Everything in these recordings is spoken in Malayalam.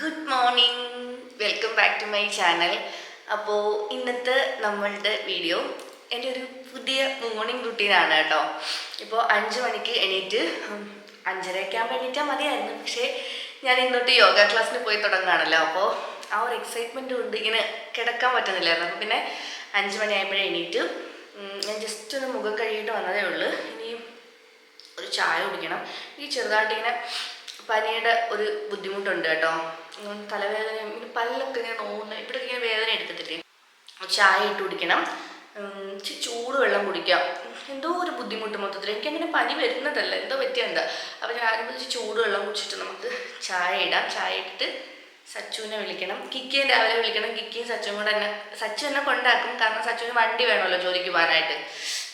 Good morning welcome back to my channel അപ്പോൾ ഇന്നത്തെ നമ്മളുടെ വീഡിയോ എന്റെ ഒരു പുതിയ മോർണിംഗ് റുട്ടീനാണ് കേട്ടോ. ഇപ്പോൾ അഞ്ച് മണിക്ക് എണീറ്റ് അഞ്ചരയൊക്കെ ആകുമ്പോൾ എണീറ്റാൽ മതിയായിരുന്നു. പക്ഷേ ഞാൻ ഇന്നോട്ട് യോഗ ക്ലാസ്സിന് പോയി തുടങ്ങുകയാണല്ലോ. അപ്പോൾ ആ ഒരു എക്സൈറ്റ്മെന്റ് കൊണ്ട് ഇങ്ങനെ കിടക്കാൻ പറ്റുന്നില്ലായിരുന്നു. അപ്പോൾ പിന്നെ അഞ്ച് മണിയായപ്പോഴേ എണീറ്റ് ഞാൻ ജസ്റ്റ് ഒന്ന് മുഖം കഴുകിയിട്ട് വന്നതേ ഉള്ളൂ. ഇനി ഒരു ചായ കുടിക്കണം. ഈ ചെറുതായിട്ട് ഇങ്ങനെ പനിയുടെ ഒരു ബുദ്ധിമുട്ടുണ്ട് കേട്ടോ. തലവേദനയും പല്ലൊക്കെ ഇങ്ങനെ നോവുന്ന ഇവിടെ ഇങ്ങനെ വേദന എടുക്കത്തില്ലേ? ചായ ഇട്ട് കുടിക്കണം. ചൂട് വെള്ളം കുടിക്കാം. എന്തോ ഒരു ബുദ്ധിമുട്ട് മൊത്തത്തിൽ എനിക്കങ്ങനെ പനി വരുന്നതല്ല. എന്തോ പറ്റിയ എന്താ. അപ്പോൾ ഞാൻ ആദ്യം ചൂട് വെള്ളം കുടിച്ചിട്ട് നമുക്ക് ചായ ഇടാം. ചായ ഇട്ടിട്ട് സച്ചുവിനെ വിളിക്കണം. കിക്കിയും രാവിലെ വിളിക്കണം. കിക്കിയും സച്ചുവും കൂടെ എന്നെ സച്ചു എന്നെ കൊണ്ടാക്കും. കാരണം സച്ചുവിന് വണ്ടി വേണമല്ലോ ജോലിക്ക് പോകാനായിട്ട്.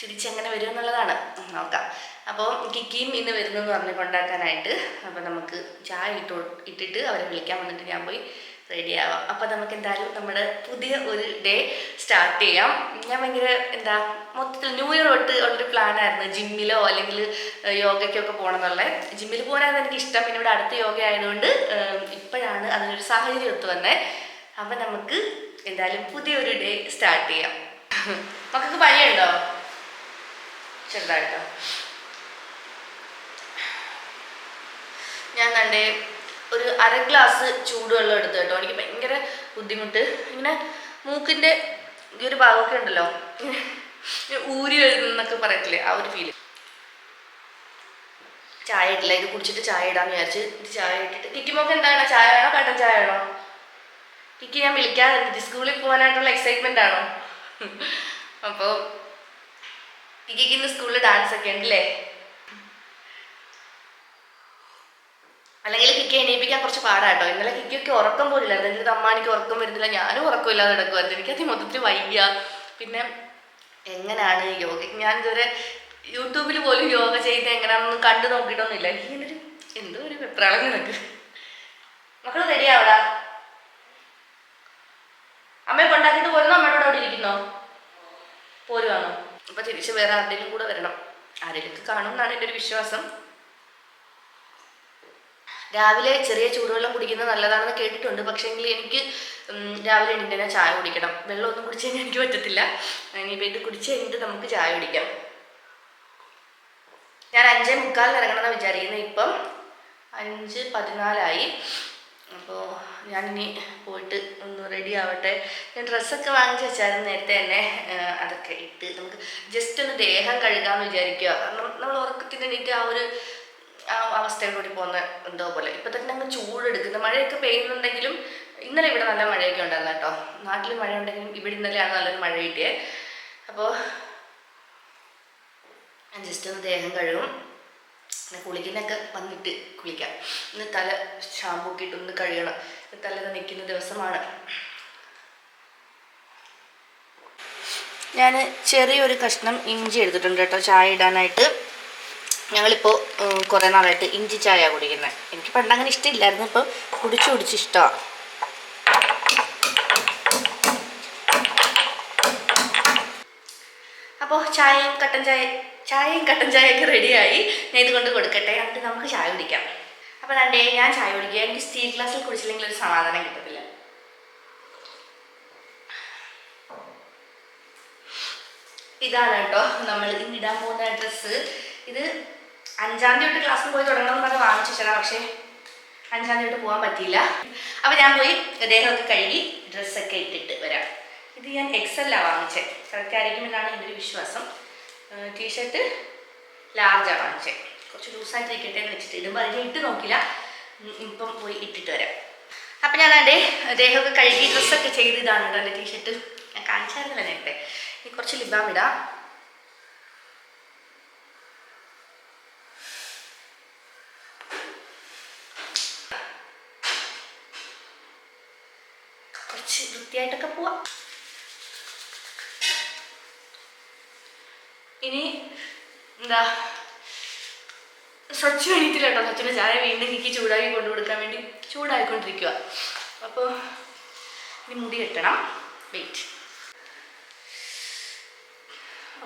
തിരിച്ചെങ്ങനെ വരും എന്നുള്ളതാണ്. നോക്കാം. അപ്പോൾ കിക്കിയും ഇന്ന് വരുന്നെന്ന് പറഞ്ഞ് കൊണ്ടാക്കാനായിട്ട്. അപ്പോൾ നമുക്ക് ചായ ഇട്ട് ഇട്ടിട്ട് അവരെ വിളിക്കാൻ വന്നിട്ട് ഞാൻ പോയി റെഡി ആവാം അപ്പോൾ നമുക്ക് എന്തായാലും നമ്മുടെ പുതിയ ഒരു ഡേ സ്റ്റാർട്ട് ചെയ്യാം. ഞാൻ ഭയങ്കര എന്താ മൊത്തത്തിൽ ന്യൂ ഇയർ തൊട്ട് ഉള്ളൊരു പ്ലാനായിരുന്നു ജിമ്മിലോ അല്ലെങ്കിൽ യോഗയ്ക്കൊക്കെ പോകണം എന്നുള്ളത് ജിമ്മിൽ പോകാനായിരുന്നു എനിക്ക് ഇഷ്ടം പിന്നെ ഇവിടെ അടുത്ത യോഗ ആയതുകൊണ്ട് ഇപ്പോഴാണ് അതിനൊരു സാഹചര്യം ഒത്തു വന്നത് അപ്പം നമുക്ക് എന്തായാലും പുതിയൊരു ഡേ സ്റ്റാർട്ട് ചെയ്യാം. മക്കൾക്ക് പനിയുണ്ടോ? ചെറുതായിട്ടോ? ഞാൻ തന്റെ ഒരു അര ഗ്ലാസ് ചൂടുവെള്ളം എടുത്തു കേട്ടോ. എനിക്ക് ഭയങ്കര ബുദ്ധിമുട്ട്. ഇങ്ങനെ മൂക്കിന്റെ ഈ ഒരു ഭാഗമൊക്കെ ഉണ്ടല്ലോ. ഊരി വരുന്നൊക്കെ പറയത്തില്ലേ ആ ഒരു ഫീൽ ചായ ഇട്ടില്ല. ഇത് കുടിച്ചിട്ട് ചായ ഇടാന്ന് വിചാരിച്ച് ഇത് ചായ ഇട്ടിട്ട്. കിക്കിമോക്ക് എന്താണ്? ചായ വേണോ? കട്ടൻ ചായ വേണോ? കിക്കി ഞാൻ വിളിക്കാറുണ്ട് സ്കൂളിൽ പോകാനായിട്ടുള്ള എക്സൈറ്റ്മെന്റ് ആണോ? അപ്പോൾ കിക്കിക്ക് ഇന്ന് സ്കൂളിൽ ഡാൻസ് ഒക്കെ ഉണ്ടല്ലേ? അല്ലെങ്കിൽ കിക്കി എണീപ്പിക്കാൻ കുറച്ച് പാടാട്ടോ. ഇന്നലെ കിക്കിയൊക്കെ ഉറക്കം പോലില്ല എന്റെ അമ്മാനിക്ക് ഉറക്കം വരുന്നില്ല. ഞാനും ഉറക്കമില്ലാതെ നടക്കുമായിരുന്നു എനിക്കത് മൊത്തത്തിൽ വയ്യ. പിന്നെ എങ്ങനെയാണ് യോഗ? ഞാൻ ഇതുവരെ യൂട്യൂബിൽ പോലും യോഗ ചെയ്ത് എങ്ങനെയാണെന്ന് കണ്ടു നോക്കിയിട്ടൊന്നുമില്ല. ഇങ്ങനൊരു എന്തോ ഒരു വെപ്രാളം നിനക്ക്. മക്കൾ റെഡിയാവടാ അമ്മയെ കൊണ്ടാക്കിയിട്ട് പോരുന്നോ? അമ്മയുടെ അവിടെ ഇരിക്കുന്നോ? പോരുവാണോ? അപ്പൊ തിരിച്ച് വേറെ ആരുടെയും കൂടെ വരണം. ആരെങ്കിലും കാണും എന്നാണ് എന്റെ ഒരു വിശ്വാസം. രാവിലെ ചെറിയ ചൂടുവെള്ളം കുടിക്കുന്നത് നല്ലതാണെന്ന് കേട്ടിട്ടുണ്ട്. പക്ഷേങ്കിൽ എനിക്ക് രാവിലെ എണീറ്റ് തന്നെ ചായ കുടിക്കണം. വെള്ളമൊന്നും കുടിച്ച് കഴിഞ്ഞാൽ എനിക്ക് പറ്റത്തില്ല. ഇനി ഇത് കുടിച്ച് കഴിഞ്ഞിട്ട് നമുക്ക് ചായ കുടിക്കാം. ഞാൻ അഞ്ചേ മുക്കാലിന് ഇറങ്ങണമെന്നാണ് വിചാരിക്കുന്നത് ഇപ്പം. അഞ്ച് പതിനാലായി. അപ്പോൾ ഞാനിനി പോയിട്ട് ഒന്ന് റെഡി ആവട്ടെ. ഞാൻ ഡ്രസ്സൊക്കെ വാങ്ങിച്ച് വെച്ചായിരുന്നു നേരത്തെ തന്നെ. അതൊക്കെ ഇട്ട് നമുക്ക് ജസ്റ്റ് ഒന്ന് ദേഹം കഴുകാമെന്ന് വിചാരിക്കുക നമ്മൾ ഉറക്കത്തിന് എണീറ്റ് ആ ഒരു ആ അവസ്ഥയിലൂടെ പോകുന്ന എന്തോ പോലെ. ഇപ്പം തന്നെ അങ്ങ് ചൂടെടുക്കുന്ന. മഴയൊക്കെ പെയ്യുന്നുണ്ടെങ്കിലും ഇന്നലെ ഇവിടെ നല്ല മഴയൊക്കെ ഉണ്ടായിരുന്നു കേട്ടോ. നാട്ടിൽ മഴ ഉണ്ടെങ്കിലും ഇവിടെ ഇന്നലെയാണ് നല്ലൊരു മഴ കിട്ടിയത് അപ്പോൾ ജസ്റ്റ് ഒന്ന് ദേഹം കഴുകും. പിന്നെ കുളിക്കുന്നൊക്കെ വന്നിട്ട് കുളിക്കാം. ഇന്ന് തല ഷാമ്പൂ ഒന്ന് കഴുകണം. തല നിൽക്കുന്ന ദിവസമാണ്. ഞാൻ ചെറിയൊരു കഷ്ണം ഇഞ്ചി എടുത്തിട്ടുണ്ട് കേട്ടോ ചായ ഇടാനായിട്ട്. ഞങ്ങളിപ്പോൾ കുറേ നാളായിട്ട് ഇഞ്ചി ചായ കുടിക്കുന്നത് എനിക്ക് പണ്ട് അങ്ങനെ ഇഷ്ടമില്ലായിരുന്നു ഇപ്പോൾ കുടിച്ച് കുടിച്ച് ഇഷ്ടമാണ് അപ്പോൾ ചായയും കട്ടൻ ചായ ചായയും കട്ടൻ ചായയൊക്കെ റെഡിയായി. ഞാൻ ഇതുകൊണ്ട് കൊടുക്കട്ടെ. എന്നിട്ട് നമുക്ക് ചായ കുടിക്കാം. അപ്പോൾ രണ്ടേ ഞാൻ ചായ കുടിക്കുക. എനിക്ക് സ്റ്റീൽ ഗ്ലാസ്സിൽ കുടിച്ചില്ലെങ്കിൽ ഒരു സമാധാനം കിട്ടത്തില്ല. ഇതാണ് കേട്ടോ നമ്മൾ ഇന്നിടാൻ പോകുന്ന ഡ്രസ്സ്. ഇത് അഞ്ചാം തീയതി തൊട്ട് ക്ലാസ്സിൽ പോയി തുടങ്ങണമെന്ന് പറഞ്ഞ് വാങ്ങിച്ചു ചേട്ടാ പക്ഷേ അഞ്ചാം തീയതി തൊട്ട് പോകാൻ പറ്റിയില്ല. അപ്പോൾ ഞാൻ പോയി ദേഹമൊക്കെ കഴുകി ഡ്രസ്സൊക്കെ ഇട്ടിട്ട് വരാം. ഇത് ഞാൻ എക്സലാണ് വാങ്ങിച്ചത് കറക്റ്റ് ആയിരിക്കുമെന്നാണ് എന്റെ ഒരു വിശ്വാസം. ടീഷർട്ട് ലാർജാണ് വാങ്ങിച്ചത് കുറച്ച് ലൂസായിട്ട് ഇരിക്കട്ടെ എന്ന് വെച്ചിട്ട്. ഇതും അതിനെ ഇട്ട് നോക്കില്ല. ഇപ്പം പോയി ഇട്ടിട്ട് വരാം. അപ്പം ഞാൻ എന്റെ ദേഹമൊക്കെ കഴുകി ഡ്രസ്സൊക്കെ ചെയ്ത് ഇതാണ് കേട്ടോ എന്റെ ടീഷർട്ട് ഞാൻ കാണിച്ചായിരുന്നില്ല നേരത്തെ. ഈ കുറച്ച് ലിബാം ഇടാം. കുറച്ച് വൃത്തിയായിട്ടൊക്കെ പോവാം. ഇനി എന്താ സ്വച്ഛ എണീറ്റില്ല കേട്ടോ. സ്വച്ഛന്റെ ചായ വീണ്ടും എനിക്ക് ചൂടാക്കി കൊണ്ടു കൊടുക്കാൻ വേണ്ടി ചൂടായിക്കൊണ്ടിരിക്കുക അപ്പോൾ ഇനി മുടി കെട്ടണം. വെയിറ്റ്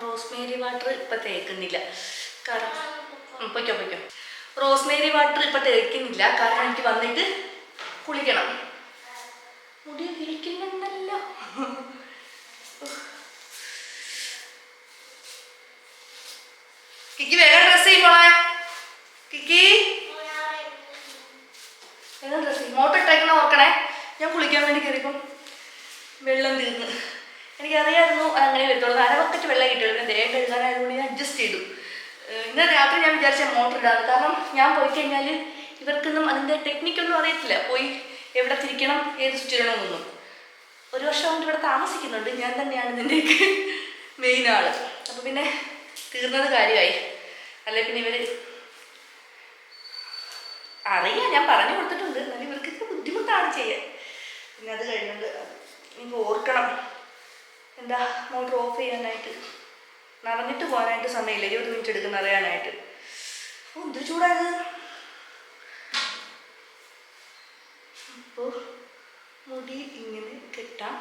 റോസ്മേരി വാട്ടർ ഇപ്പം തേക്കുന്നില്ല. കാരണം പൊയ്ക്കോ പൊയ്ക്കോ. റോസ്മേരി വാട്ടർ ഇപ്പം തേക്കുന്നില്ല. കാരണം എനിക്ക് വന്നിട്ട് കുളിക്കണം. മുടി വിളിക്കുന്നുണ്ടല്ലോ കിക്കി വേഗം ഡ്രസ് ചെയ്യുമ്പോളെ കിക്കി വേഗം ഡ്രസ് ചെയ്യും മോട്ടർ ഇട്ടേക്കുന്ന ഓർക്കണേ. ഞാൻ കുളിക്കാൻ വേണ്ടി കയറിയപ്പം വെള്ളം തീർന്നു എനിക്കറിയായിരുന്നു അങ്ങനെ വരത്തുള്ളൂ. അര ബക്കറ്റ് വെള്ളം കിട്ടുള്ളൂ പിന്നെ ദേഹം കഴുകാനായതുകൊണ്ട് ഞാൻ അഡ്ജസ്റ്റ് ചെയ്തു. ഇന്ന് രാത്രി ഞാൻ വിചാരിച്ച മോട്ടർ ഇടാന്ന്. കാരണം ഞാൻ പോയി കഴിഞ്ഞാൽ ഇവർക്കൊന്നും അതിന്റെ ടെക്നിക്കൊന്നും അറിയത്തില്ല. പോയി എവിടെ തിരിക്കണം ഏത് സ്വിച്ച് ഇടണമെന്നൊന്നും ഒരു വർഷം കൊണ്ട് ഇവിടെ താമസിക്കുന്നുണ്ട്. ഞാൻ തന്നെയാണ് ഇതിന്റെയൊക്കെ മെയിൻ ആൾ അപ്പോൾ പിന്നെ തീർന്നത് കാര്യമായി. അല്ലെ പിന്നെ ഇവർ അറിയാം ഞാൻ പറഞ്ഞു കൊടുത്തിട്ടുണ്ട്. എന്നാലും ഇവർക്ക് ബുദ്ധിമുട്ടാണ് ചെയ്യാൻ. പിന്നെ അത് കഴിഞ്ഞുകൊണ്ട് നിങ്ങൾ ഓർക്കണം. എന്താ മോട്ടർ ഓഫ് ചെയ്യാനായിട്ട്. നടന്നിട്ട് പോകാനായിട്ട് സമയമില്ല. ഇരുപത് മിനിറ്റ് എടുക്കുന്ന അറിയാനായിട്ട്. ഓ എന്ത് ചൂടായത്? അപ്പോൾ മുടി ഇങ്ങനെ കെട്ടാം.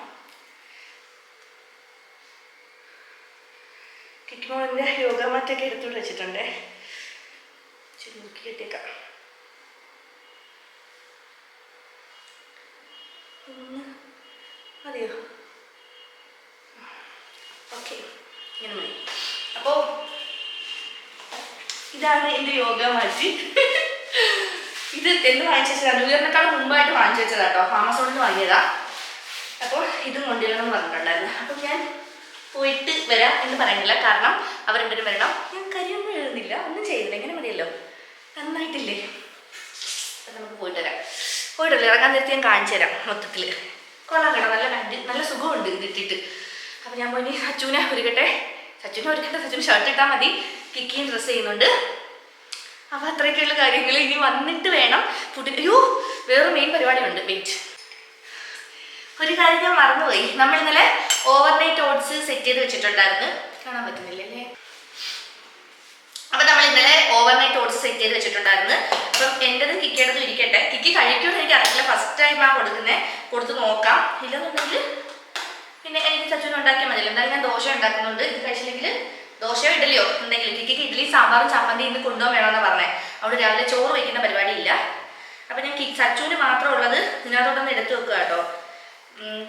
കിക്കുമോളിന്റെ യോഗ മാറ്റൊക്കെ എടുത്തുകൊണ്ട് വെച്ചിട്ടുണ്ടേ ചുരുക്കി കെട്ടിയേക്കാം ഒന്ന് മതിയോ ഓക്കെ ഇങ്ങനെ മതി അപ്പോൾ ഇതാണ് എന്റെ യോഗ മാറ്റി ഇത് എന്ത് വാങ്ങിച്ചു വെച്ചതാണ്? ന്യൂ മുമ്പായിട്ട് വാങ്ങിച്ചു വെച്ചതാ കേട്ടോ ആമസോണിൽ വാങ്ങിയതാ. അപ്പോൾ ഇതും കൊണ്ടുവരണം എന്ന് പറഞ്ഞിട്ടുണ്ടായിരുന്നു. അപ്പോൾ ഞാൻ പോയിട്ട് വരാം എന്ന് പറയുന്നില്ല. കാരണം അവർ അവരെന്തൊരു വരണം. ഞാൻ കരിയൊന്നും എഴുതുന്നില്ല. ഒന്നും ചെയ്യുന്നില്ല ഇങ്ങനെ മതിയല്ലോ? നന്നായിട്ടില്ലേ? അപ്പം നമുക്ക് പോയിട്ട് വരാം. പോയിട്ടില്ല? ഇറങ്ങാൻ നേരത്തെ ഞാൻ കാണിച്ചു തരാം മൊത്തത്തിൽ കൊള്ളാം കേട്ടോ. നല്ല കണ്ടി നല്ല സുഖമുണ്ട് ഇത് ഇട്ടിട്ട് അപ്പം ഞാൻ പോയി സച്ചുവിനെ ഒരുക്കട്ടെ. സച്ചുവിനെ ഒരുക്കട്ടെ സച്ചിൻ ഷർട്ട് ഇട്ടാൽ മതി. കിക്കിയും ഡ്രസ്സ് ചെയ്യുന്നുണ്ട്. അപ്പോൾ അത്രയൊക്കെയുള്ള കാര്യങ്ങൾ ഇനി വന്നിട്ട് വേണം ഫുഡിന് അയ്യോ വേറെ മെയിൻ പരിപാടിയുണ്ട്. വെയിറ്റ് ഒരു കാര്യം ഞാൻ മറന്നുപോയി. നമ്മൾ ഇന്നലെ ഓവർനൈറ്റ് ഓട്സ് സെറ്റ് ചെയ്ത് വെച്ചിട്ടുണ്ടായിരുന്നു. കാണാൻ പറ്റുന്നില്ലല്ലേ അപ്പൊ നമ്മൾ ഇന്നലെ ഓവർനൈറ്റ് ഓട്സ് സെറ്റ് ചെയ്ത് വെച്ചിട്ടുണ്ടായിരുന്നു. അപ്പം എന്റെതും കിക്കേണ്ടതും ഇരിക്കട്ടെ. കിക്കി കഴിക്കുമെന്ന് എനിക്ക് അറിയില്ല ഫസ്റ്റ് ടൈം ആ കൊടുക്കുന്നത് കൊടുത്ത് നോക്കാം. ഇല്ലെന്നുണ്ടെങ്കിൽ പിന്നെ എനിക്ക് ചച്ചുവിന് ഉണ്ടാക്കിയാൽ മതിയല്ലോ എന്തായാലും ഞാൻ ദോശ ഉണ്ടാക്കുന്നുണ്ട്. ഇത് കഴിച്ചില്ലെങ്കിൽ ദോശയോ ഇഡലിയോ എന്തെങ്കിലും കിക്കിക്ക് ഇഡ്ഡലി സാമ്പാറും ചമ്മന്തി ഇന്ന് കൊണ്ടുപോകാൻ വേണമെന്ന് പറഞ്ഞേ. അവിടെ രാവിലെ ചോറ് വയ്ക്കുന്ന പരിപാടി ഇല്ല അപ്പം ഞാൻ കിക്ക് സച്ചുവിന് മാത്രം ഉള്ളത് ഇതിനകത്തോട്ടൊന്ന് എടുത്തു വെക്കുക കേട്ടോ.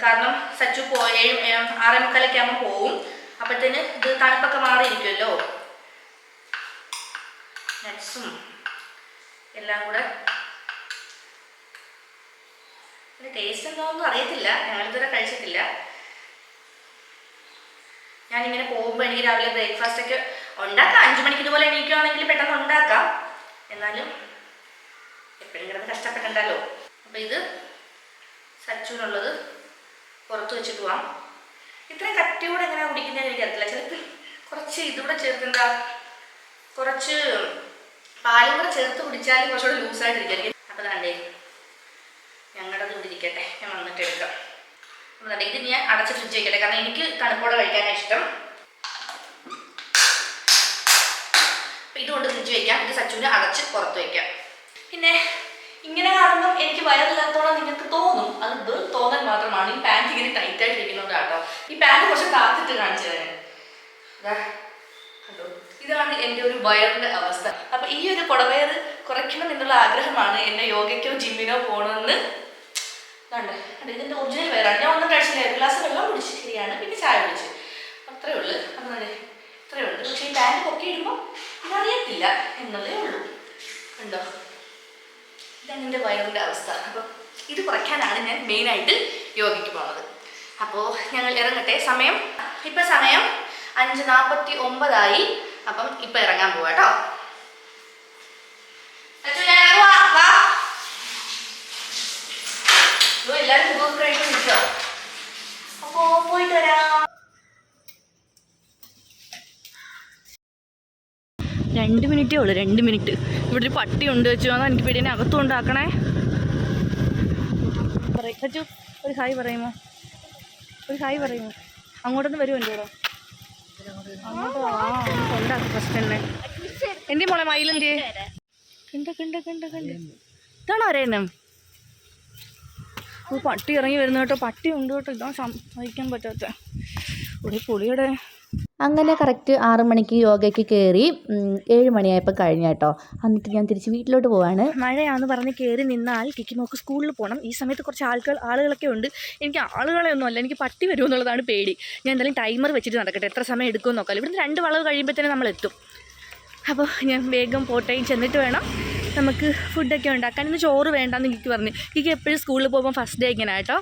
കാരണം സച്ചു പോ ഏഴ് ഏ- ആറേ മുക്കാലൊക്കെ ആകുമ്പോൾ പോവും. അപ്പോഴത്തേന് ഇത് തണുപ്പൊക്കെ മാറിയിരിക്കുമല്ലോ നെറ്റ്സും എല്ലാം കൂടെ. ടേസ്റ്റ് എന്താണെന്നും അറിയത്തില്ല. ഞങ്ങളിതുവരെ കഴിച്ചിട്ടില്ല. ഞാനിങ്ങനെ പോകുമ്പോൾ എനിക്ക് രാവിലെ ബ്രേക്ക്ഫാസ്റ്റ് ഒക്കെ ഉണ്ടാക്കാം. അഞ്ചു മണിക്ക് ഇതുപോലെ എണീക്കുകയാണെങ്കിൽ പെട്ടെന്ന് ഉണ്ടാക്കാം. എന്നാലും എപ്പോഴും കിടന്ന് കഷ്ടപ്പെടണ്ടല്ലോ. അപ്പം ഇത് സച്ചുവിനുള്ളത് പുറത്ത് വെച്ചിട്ട് പോവാം. ഇത്രയും കട്ടിയോടെ എങ്ങനെ എങ്ങനെയാണ് എനിക്ക് എനിക്കറിയത്തില്ല. ചിലപ്പോൾ കുറച്ച് ഇതുകൂടെ ചേർത്ത് കുറച്ച് പാലും കൂടെ ചേർത്ത് കുടിച്ചാൽ കുറച്ചുകൂടെ ലൂസായിട്ടിരിക്കും. അപ്പോൾ തന്നെ ഞങ്ങളുടെ ഇവിടെ ഇരിക്കട്ടെ. ഞാൻ വന്നിട്ട് എടുക്കാം. ദാണ്ടെ ഇത് ഞാൻ അടച്ച് ഫ്രിഡ്ജ് വെക്കട്ടെ. കാരണം എനിക്ക് തണുപ്പോടെ കഴിക്കാനാണ് ഇഷ്ടം. ഇതുകൊണ്ട് ഫ്രിഡ്ജ് വെക്കാം. ഇത് സച്ചുവിനെ അടച്ച് പുറത്ത് വെക്കാം. പിന്നെ ഇങ്ങനെ കാണുമ്പോൾ എനിക്ക് വയറില്ലാത്തോളം നിങ്ങൾക്ക് തോന്നും. അത് വെറും തോന്നൽ മാത്രമാണ്. ഈ പാന്റ് ഇങ്ങനെ ടൈറ്റ് ആയിട്ടിരിക്കുന്നത് കേട്ടോ. ഈ പാന്റ് കുറച്ച് കാത്തിട്ട് കാണിച്ചു തരാൻ ഹലോ ഇതാണ് എന്റെ ഒരു വയറിന്റെ അവസ്ഥ. അപ്പം ഈ ഒരു കുടവയർ കുറയ്ക്കണം എന്നുള്ള ആഗ്രഹമാണ് എന്നെ യോഗയ്ക്കോ ജിമ്മിനോ പോകണമെന്ന് കണ്ടേ. കണ്ടോ? ഇതിന്റെ ഒറിജിനൽ വയറാണ് ഞാൻ ഒന്നും കഴിച്ചില്ല. ഒരു ഗ്ലാസ് വെള്ളം കുടിച്ച് ശരിയാണ് പിന്നെ ചായ കുടിച്ച്. അത്രേ ഉള്ളൂ. അന്നേ ഇത്രേ ഉള്ളൂ. പക്ഷേ ഈ പാന്റ് പൊക്കി ഇടുമ്പോൾ ഇതറിയത്തില്ല. എന്നതേ ഉള്ളൂ. കണ്ടോ? ഇതാണ് എന്റെ വയറിന്റെ അവസ്ഥ. അപ്പം ഇത് കുറയ്ക്കാനാണ് ഞാൻ മെയിനായിട്ട് യോഗയ്ക്ക് പോകുന്നത് അപ്പോൾ ഞങ്ങൾ ഇറങ്ങട്ടെ. സമയം? ഇപ്പം സമയം അഞ്ച് നാൽപ്പത്തി ഒമ്പതായി. അപ്പം ഇപ്പം ഇറങ്ങാൻ പോവാ കേട്ടോ അച്ചു, ഞാൻ ഇറങ്ങുവാ. വാ. ഇതോ എല്ലാവരും മുഖമൊക്കെ കഴിച്ച് നിൽക്കുക അപ്പോൾ പോയിട്ട് രണ്ട് മിനിറ്റേ ഉള്ളൂ രണ്ട് മിനിറ്റ്. ഇവിടെ ഒരു പട്ടി ഉണ്ട് വെച്ചു. എന്നാൽ എനിക്ക് പേടിയെ അകത്തും ഉണ്ടാക്കണേ. പറയും. ഒരു ഹായ് പറയുമോ? ഒരു ഹായ് പറയുമോ? അങ്ങോട്ടൊന്ന് വരുമോ എന്റെ കൂടെ. അങ്ങോട്ട് തന്നെ എന്റെ മോളെ മയിലെന്തേ കണ്ട കണ്ട കണ്ട കണ്ട. ഇതാണോ അറിയുന്നത് ഓ പട്ടി ഇറങ്ങി വരുന്ന കേട്ടോ. പട്ടി ഉണ്ട് കേട്ടോ. ഇതാ സഹിക്കാൻ പറ്റാത്ത ഒരു പുളിയുടെ അങ്ങനെ കറക്റ്റ് ആറ് മണിക്ക് യോഗയ്ക്ക് കയറി ഏഴ് മണിയായപ്പോൾ കഴിഞ്ഞ കേട്ടോ. എന്നിട്ട് ഞാൻ തിരിച്ച് വീട്ടിലോട്ട് പോവാണ്. മഴയാന്ന് പറഞ്ഞ് കയറി നിന്നാൽ കിക്കിമോക്ക് സ്കൂളിൽ പോകണം ഈ സമയത്ത് കുറച്ച് ആൾക്കാർ ആളുകളൊക്കെ ഉണ്ട്. എനിക്ക് ആളുകളെ ഒന്നും അല്ല എനിക്ക് പട്ടി വരുമോ എന്നുള്ളതാണ് പേടി. ഞാൻ എന്തായാലും ടൈമർ വെച്ചിട്ട് നടക്കട്ടെ. എത്ര സമയം എടുക്കുമെന്ന് നോക്കാം. ഇവിടുന്ന് രണ്ട് വളവ് കഴിയുമ്പോൾ തന്നെ നമ്മൾ എത്തും അപ്പോൾ ഞാൻ വേഗം പോട്ടയും ചെന്നിട്ട് വേണം. നമുക്ക് ഫുഡൊക്കെ ഉണ്ടാക്കാൻ ഇന്ന് ചോറ് വേണ്ടെന്ന് കിക്ക് പറഞ്ഞു. കിക്ക് എപ്പോഴും സ്കൂളിൽ പോകുമ്പോൾ ഫസ്റ്റ് ഡേ ഇങ്ങനെ കേട്ടോ